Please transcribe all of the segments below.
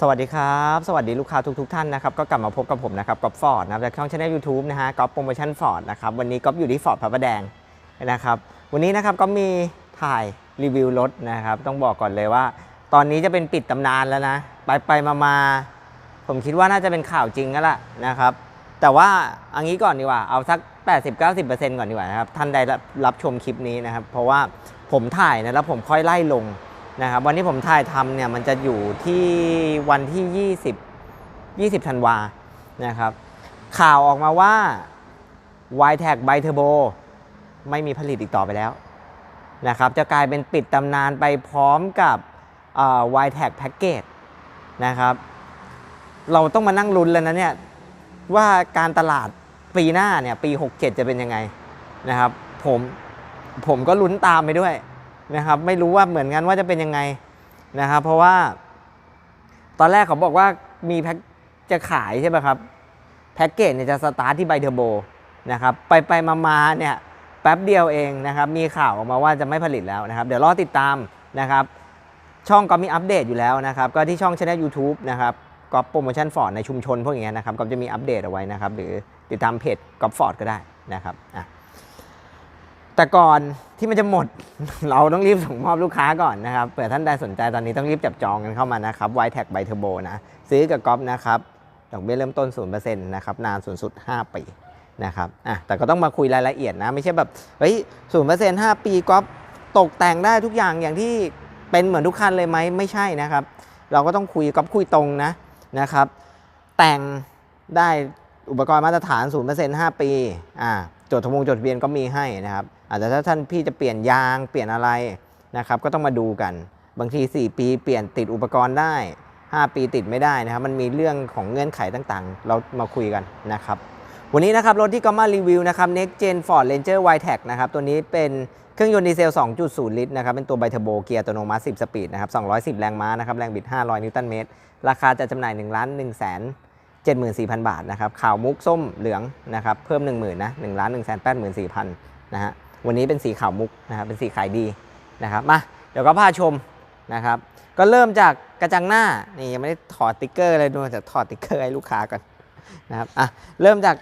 สวัสดีครับ สวัสดีลูกค้าทุกทท่านนะครับ ก็กลับมาพบกับผมนะครับก๊อฟฟอร์ดนะครับจากช่องช anel YouTube นะฮะก๊อฟโปรโมชั่นฟอร์ดนะครับ วันนี้ก๊อฟอยู่ที่ฟอร์ดพระประแดงนะครับ วันนี้นะครับก็มีถ่ายรีวิวรถนะครับ ต้องบอกก่อนเลยว่า ตอนนี้จะเป็นปิดตำนานแล้วนะ ไปไปมามาผมคิดว่าน่าจะเป็นข่าวจริงแล้วล่ะนะครับ แต่ว่าอันนี้ก่อนดีกว่า เอาสัก 80-90%ก่อนดีกว่านะครับ ท่านใดรับชมคลิปนี้นะครับ เพราะว่าผมถ่ายนะแล้วผมค่อยไล่ลง นะครับวันที่ผมถ่ายทำเนี่ยมันจะอยู่ที่วันที่ 20 20ธันวานะครับ ข่าวออกมาว่า y t a g b y Turbo ไม่มีผลิตอีกต่อไปแล้วนะครับจะกลายเป็นปิดตำนานไปพร้อมกับ y t a g Package นะครับเราต้องมานั่งลุ้นแล้วนะเนี่ยว่าการตลาดปีหน้าเนี่ยปี 67 จะเป็นยังไงนะครับผมผมก็ลุ้นตามไปด้วย นะครับไม่รู้ว่าเหมือนกันว่าจะเป็นยังไงนะครับเพราะว่า ตอนแรกเขาบอกว่ามีแพ็คจะขายใช่ไหมครับแพ็กเกจเนี่ยจะสตาร์ทที่ไบเทอร์โบนะครับไปไปมามาเนี่ยแป๊บเดียวเองนะครับมีข่าวออกมาว่าจะไม่ผลิตแล้วนะครับ เดี๋ยวรอติดตามนะครับช่องก็มีอัปเดตอยู่แล้วนะครับ ก็ที่ช่องช anel YouTube นะครับก็โปรโมชั่นฟอร์ดในชุมชนพวกอย่างเงี้ยนะครับก็จะมีอัปเดตเอาไว้นะครับ หรือติดตามเพจก็ฟอร์ดก็ได้นะครับอะ แต่ก่อนที่มันจะหมด เราต้องรีบส่งมอบลูกค้าก่อนนะครับเผื่อท่านใดสนใจตอนนี้ต้องรีบจับจองกันเข้ามานะครับ y t a g by Turbo นะซื้อกับก๊อฟนะครับดอกเบี้ยเริ่มต้น 0%นะครับนานสูงสุด 5 ปีนะครับอะแต่ก็ต้องมาคุยรายละเอียดนะ ไม่ใช่แบบเฮ้ย0% 5ปีก๊อฟตกแต่งได้ทุกอย่างอย่างที่เป็นเหมือนทุกคันเลยไหมไม่ใช่นะครับ เราก็ต้องคุยก๊อฟคุยตรงนะนะครับ แต่งได้อุปกรณ์มาตรฐาน0% 5ปีอ่าจดทะบงจดทะเบียนก็มีให้นะครับ อาจจะถ้าท่านพี่จะเปลี่ยนยางเปลี่ยนอะไรนะครับ ก็ต้องมาดูกัน บางที 4 ปีเปลี่ยนติดอุปกรณ์ได้ 5 ปีติดไม่ได้นะครับ มันมีเรื่องของเงื่อนไขต่างๆ เรามาคุยกันนะครับ วันนี้นะครับรถที่ก็มารีวิวนะครับ Next Gen Ford Ranger y t e c นะครับ ตัวนี้เป็นเครื่องยนต์ดีเซล 2.0 ลิตรนะครับ เป็นตัวไบเทอร์โบเกียร์อัตโนมัติ 10 สปีดนะครับ 210 แรงม้านะครับ แรงบิด 500 นิวตันเมตร ราคาจะจำหน่าย 1 ล้าน1แสน74,000 บาทนะครับขาวมุกส้มเหลืองนะครับ เพิ่ม 10,000นะ1ล้าน1 84,000นะฮะ วันนี้เป็นสีขาวมุกนะครับเป็นสีขายดีนะครับมาเดี๋ยวก็พาชมนะครับ ก็เริ่มจากกระจังหน้านี่ยังไม่ได้ถอดติ๊กเกอร์เลยดูจะถอดติ๊กเกอร์ให้ลูกค้าก่อนนะครับอะเริ่มจาก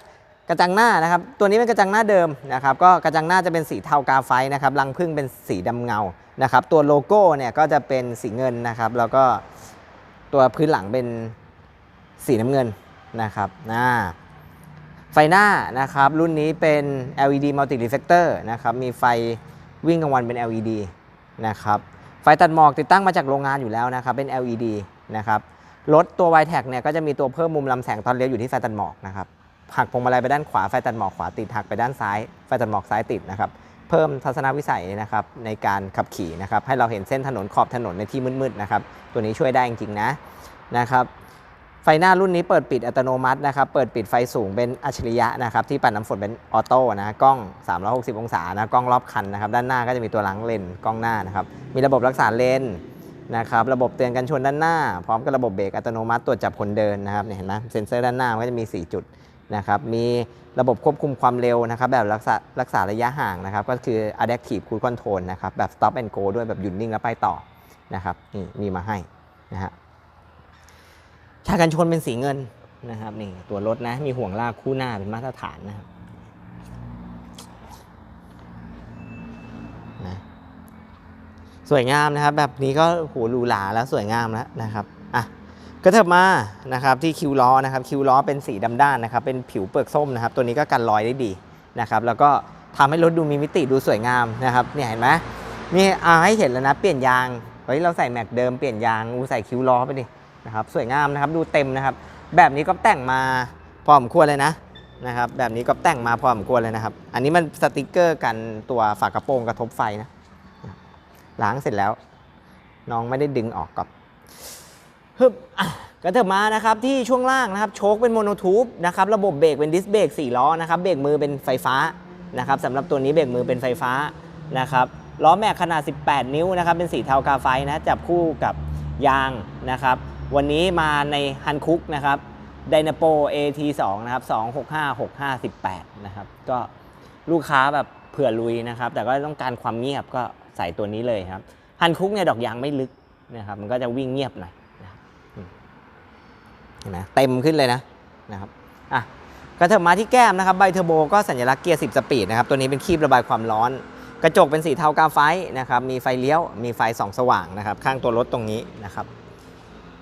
กระจังหน้านะครับ ตัวนี้เป็นกระจังหน้าเดิมนะครับก็กระจังหน้าจะเป็นสีเทากาไฟนะครับรังพึ่งเป็นสีดำเงานะครับตัวโลโก้เนี่ยก็จะเป็นสีเงินนะครับ แล้วก็ตัวพื้นหลังเป็นสีน้ำเงินนะครับนะ ไฟหน้านะครับรุ่นนี้เป็น LED multi reflector นะครับมีไฟวิ่งกลางวันเป็น LED นะครับไฟตัดหมอกติดตั้งมาจากโรงงานอยู่แล้วนะครับเป็น LED นะครับรถตัว y t e c เนี่ยก็จะมีตัวเพิ่มมุมลำแสงตอนเลี้ยวอยู่ที่ไฟตัดหมอกนะครับหักพวงมาลัยไปด้านขวาไฟตัดหมอกขวาติดหักไปด้านซ้ายไฟตัดหมอกซ้ายติดนะครับเพิ่มทัศนวิสัยนะครับในการขับขี่นะครับให้เราเห็นเส้นถนนขอบถนนในที่มืดๆนะครับตัวนี้ช่วยได้จริงๆนะนะครับ ไฟหน้ารุ่นนี้เปิดปิดอัตโนมัตินะครับ เปิดปิดไฟสูงเป็นอัจฉริยะนะครับ ที่ปัดน้ำฝนเป็นออโต้นะ กล้อง 360 องศานะ กล้องรอบคันนะครับ ด้านหน้าก็จะมีตัวหลังเลนกล้องหน้านะครับ มีระบบรักษาเลนนะครับ ระบบเตือนกันชนด้านหน้า พร้อมกับระบบเบรกอัตโนมัติตรวจจับคนเดินนะครับ เห็นไหมเซ็นเซอร์ด้านหน้าก็จะมี 4 จุดนะครับ มีระบบควบคุมความเร็วนะครับ แบบรักษารักษาระยะห่างนะครับ ก็คือ adaptive cruise control นะครับ แบบ stop and go ด้วยแบบหยุดนิ่งแล้วไปต่อนะครับ นี่มีมาให้นะฮะ ชากันชนเป็นสีเงินนะครับนี่ตัวรถนะ มีห่วงลากคู่หน้าเป็นมาตรฐานนะครับนะสวยงามนะครับ แบบนี้ก็โหหรูหราแล้วสวยงามแล้วนะครับอะก็เถิบมานะครับที่คิวล้อนะครับคิวล้อเป็นสีดำด้านนะครับ เป็นผิวเปลือกส้มนะครับ ตัวนี้ก็กันรอยได้ดีนะครับ แล้วก็ทำให้รถดูมีมิติดูสวยงามนะครับเนี่ยเห็นไหมนี่อาให้เห็นแล้วนะ เปลี่ยนยางเฮ้ยเราใส่แม็กเดิมเปลี่ยนยางอูใส่คิวล้อไปดิ นะครับสวยงามนะครับดูเต็มนะครับ แบบนี้ก็แต่งมาพอสมควรเลยนะนะครับแบบนี้ก็แต่งมาพอสมควรเลยนะครับ อันนี้มันสติกเกอร์กันตัวฝากระโปรงกระทบไฟนะล้างเสร็จแล้ว น้องไม่ได้ดึงออกกับฮึบอะก็เถิบมานะครับที่ช่วงล่างนะครับโชคเป็นโมโนทูบนะครับระบบเบรกเป็นดิสเบรก4ล้อนะครับเบรกมือเป็นไฟฟ้านะครับสำหรับตัวนี้เบรกมือเป็นไฟฟ้านะครับล้อแม็กขนาด 18 นิ้วนะครับเป็นสีเทากาไฟนะจับคู่กับยางนะครับ วันนี้มาในฮันคุกนะครับไดนาโป AT2 นะครับ265 658นะครับก็ลูกค้าแบบเผื่อลุยนะครับ แต่ก็ต้องการความเงียบก็ใส่ตัวนี้เลยครับฮันคุกเนี่ยดอกยางไม่ลึกนะครับ มันก็จะวิ่งเงียบหน่อยนะเห็นไหมเต็มขึ้นเลยนะนะครับอะกระเถิบมาที่แก้มนะครับ ใบเทอร์โบก็สัญลักษณ์เกียร์ 10 สปีดนะครับ ตัวนี้เป็นคีบระบายความร้อน กระจกเป็นสีเทากาไฟนะครับ มีไฟเลี้ยว มีไฟส่องสว่างนะครับ ข้างตัวรถตรงนี้นะครับ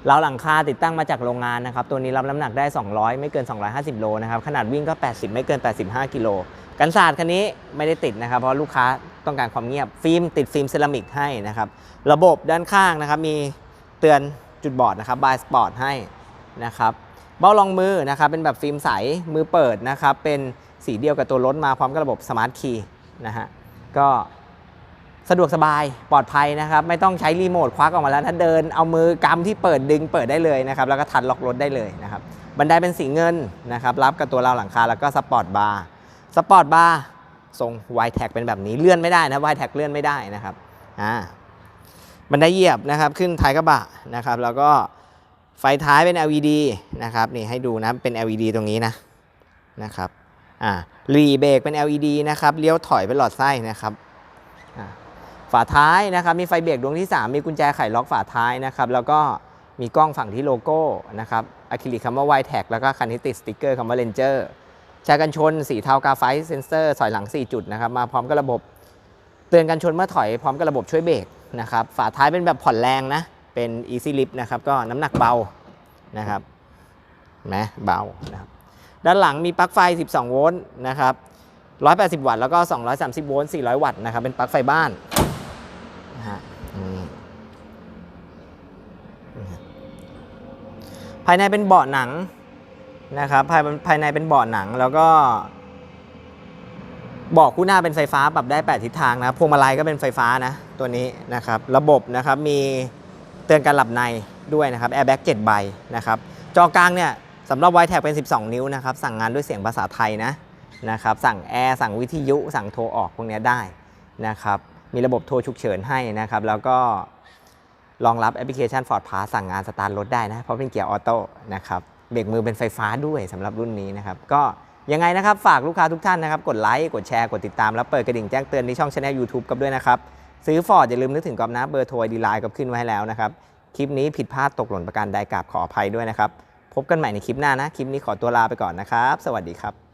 เราหลังคาติดตั้งมาจากโรงงานนะครับ ตัวนี้รับน้ำหนักได้ 200 ไม่เกิน 250 โลนะครับ ขนาดวิ่งก็ 80 ไม่เกิน 85 กิโล กันศาสตร์คันนี้ไม่ได้ติดนะครับ เพราะลูกค้าต้องการความเงียบ ฟิล์มติดฟิล์มเซรามิกให้นะครับ ระบบด้านข้างนะครับ มีเตือนจุดบอดนะครับบายสปอร์ตให้นะครับ เบ้ารองมือนะครับ เป็นแบบฟิล์มใส มือเปิดนะครับ เป็นสีเดียวกับตัวรถมาพร้อมกับระบบสมาร์ทคีย์นะฮะ ก็ สะดวกสบายปลอดภัยนะครับไม่ต้องใช้รีโมทควักออกมาแล้ว ถ้าเดินเอามือกำที่เปิดดึงเปิดได้เลยนะครับแล้วก็ทันล็อกรถได้เลยนะครับบันไดเป็นสีเงินนะครับรับกับตัวราวหลังคาแล้วก็สปอร์ตบาร์สปอร์ตบาร์ทรงวายแท็กเป็นแบบนี้เลื่อนไม่ได้นะวายแท็กเลื่อนไม่ได้นะครับอ่าบันไดเหยียบนะครับขึ้นท้ายกระบะนะครับแล้วก็ไฟท้ายเป็น LED นะครับนี่ให้ดูนะเป็น LED ตรงนี้นะนะครับอ่ารีเบรกเป็น LED นะครับเลี้ยวถอยเป็นหลอดไส้นะครับอะ ฝาท้ายนะครับมีไฟเบรกดวงที่ 3 มีกุญแจไขล็อกฝาท้ายนะครับแล้วก็มีกล้องฝั่งที่โลโก้นะครับอะคริลิกคำว่า y t a g แล้วก็คันนี้ติดสติกเกอร์คำว่า Ranger ชากันชนสีเทากาไฟเซนเซอร์ถอยหลัง 4 จุดนะครับมาพร้อมกับระบบเตือนกันชนเมื่อถอยพร้อมกับระบบช่วยเบรกนะครับฝาท้ายเป็นแบบผ่อนแรงนะเป็น Easy Lift นะครับก็น้ำหนักเบานะครับนไหมเบานะครับด้านหลังมีปลั๊กไฟ 12 โวลต์นะครับ180 วัตต์แล้วก็ 230 โวลต์ 400 วัตต์นะครับเป็นปลั๊กไฟบ้าน นะฮะนี่ภายในเป็นเบาะหนังนะครับภายภายในเป็นเบาะหนังแล้วก็เบาะคู่หน้าเป็นไฟฟ้าปรับได้ 8 ทิศทางนะพวงมาลัยก็เป็นไฟฟ้านะตัวนี้นะครับ ระบบนะครับมีเตือนการหลับในด้วยนะครับแอร์แบ็ก7ใบนะครับ จอกลางเนี่ยสำหรับไวแท็กเป็น 12 นิ้วนะครับ สั่งงานด้วยเสียงภาษาไทยนะนะครับ สั่งแอร์สั่งวิทยุ สั่งโทรออกพวกนี้ได้นะครับ มีระบบโทรฉุกเฉินให้นะครับ แล้วก็รองรับแอปพลิเคชัน Ford Pass สั่งงานสตาร์ทรถได้นะ เพราะเป็นเกียร์ออโต้นะครับเบรกมือเป็นไฟฟ้าด้วยสำหรับรุ่นนี้นะครับ ก็ยังไงนะครับ ฝากลูกค้าทุกท่านนะครับ กดไลค์ กดแชร์ กดติดตาม แล้วเปิดกระดิ่งแจ้งเตือนที่ช่องช anel YouTube กับด้วยนะครับ ซื้อ Ford อย่าลืมนึกถึงกอบนะเบอร์โทรดีไลน์กับขึ้นไว้ให้แล้วนะครับ คลิปนี้ผิดพลาดตกหล่นประการใดกราบขออภัยด้วยนะครับ พบกันใหม่ในคลิปหน้านะ คลิปนี้ขอตัวลาไปก่อนนะครับ สวัสดีครับ